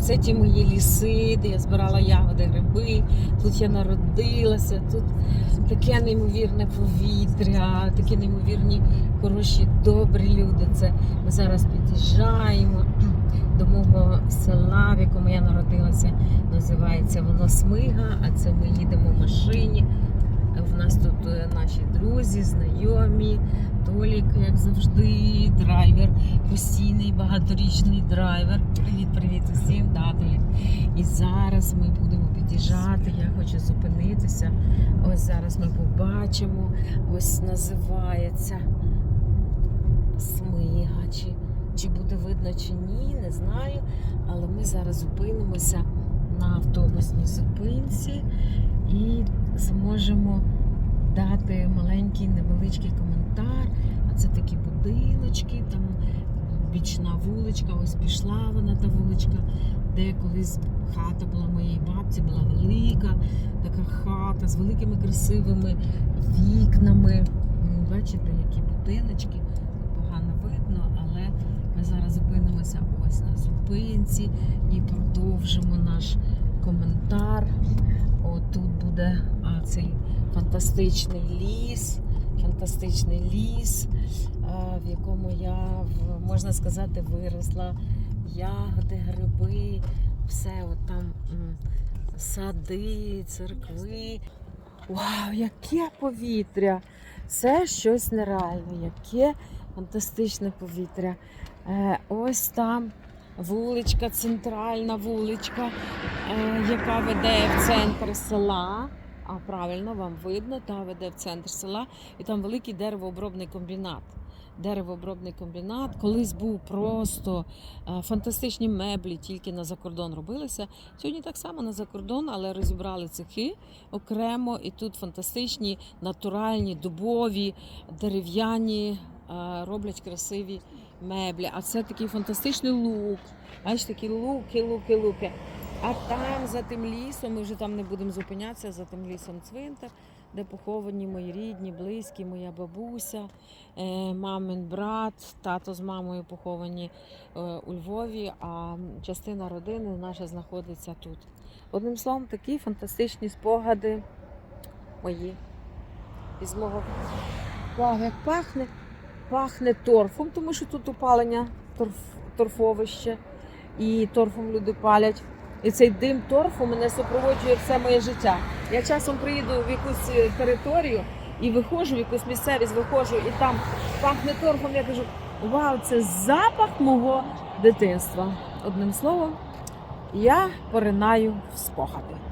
Оце ті мої ліси, де я збирала ягоди, гриби. Тут я народилася, тут таке неймовірне повітря, такі неймовірні, хороші, добрі люди. Це ми зараз під'їжджаємо до мого села, в якому я народилася. Називається воно Смига, а це ми їдемо в машині. В нас тут е, наші друзі, знайомі, Толік, як завжди, драйвер, постійний багаторічний драйвер. Привіт, привіт усім, да, Толік. І зараз ми будемо під'їжджати. Я хочу зупинитися. Ось зараз ми побачимо. Ось називається Смига. Чи, чи буде видно, чи ні, не знаю. Але ми зараз зупинимося на автобусній зупинці і зможемо дати маленький невеличкий коментар. А це такі будиночки, там бічна вуличка, ось пішла вона та вуличка, де колись хата була моєї бабці, була велика, така хата з великими красивими вікнами. Бачите, які будиночки, погано видно, але ми зараз зупинимося ось на зупинці і продовжимо наш коментар. Тут буде а, цей фантастичний ліс, фантастичний ліс, а, в якому я, можна сказати, виросла. Ягоди, гриби, все от там сади, церкви. Вау, яке повітря! Це щось нереальне, яке фантастичне повітря. Е, ось там вуличка, центральна вуличка, е, яка веде в центр села. А правильно вам видно, та веде в центр села, і там великий деревообробний комбінат. Деревообробний комбінат колись був просто е, фантастичні меблі, тільки на закордон робилися. Сьогодні так само на закордон, але розібрали цехи окремо. І тут фантастичні натуральні, дубові, дерев'яні е, роблять красиві меблі. А це такий фантастичний лук. Бачите, такі луки, луки, луки. А там за тим лісом, ми вже там не будемо зупинятися, за тим лісом цвинтар, де поховані мої рідні, близькі, моя бабуся, е, мамин брат, тато з мамою поховані е, у Львові, а частина родини наша знаходиться тут. Одним словом, такі фантастичні спогади мої із мого Вау, як пахне, пахне торфом, тому що тут опалення торф, торфовище і торфом люди палять. І цей дим торфу мене супроводжує все моє життя. Я часом приїду в якусь е, територію і виходжу в якусь місцевість, виходжу, і там пахне торфом. Я кажу, вау, це запах мого дитинства. Одним словом, я поринаю в спогади.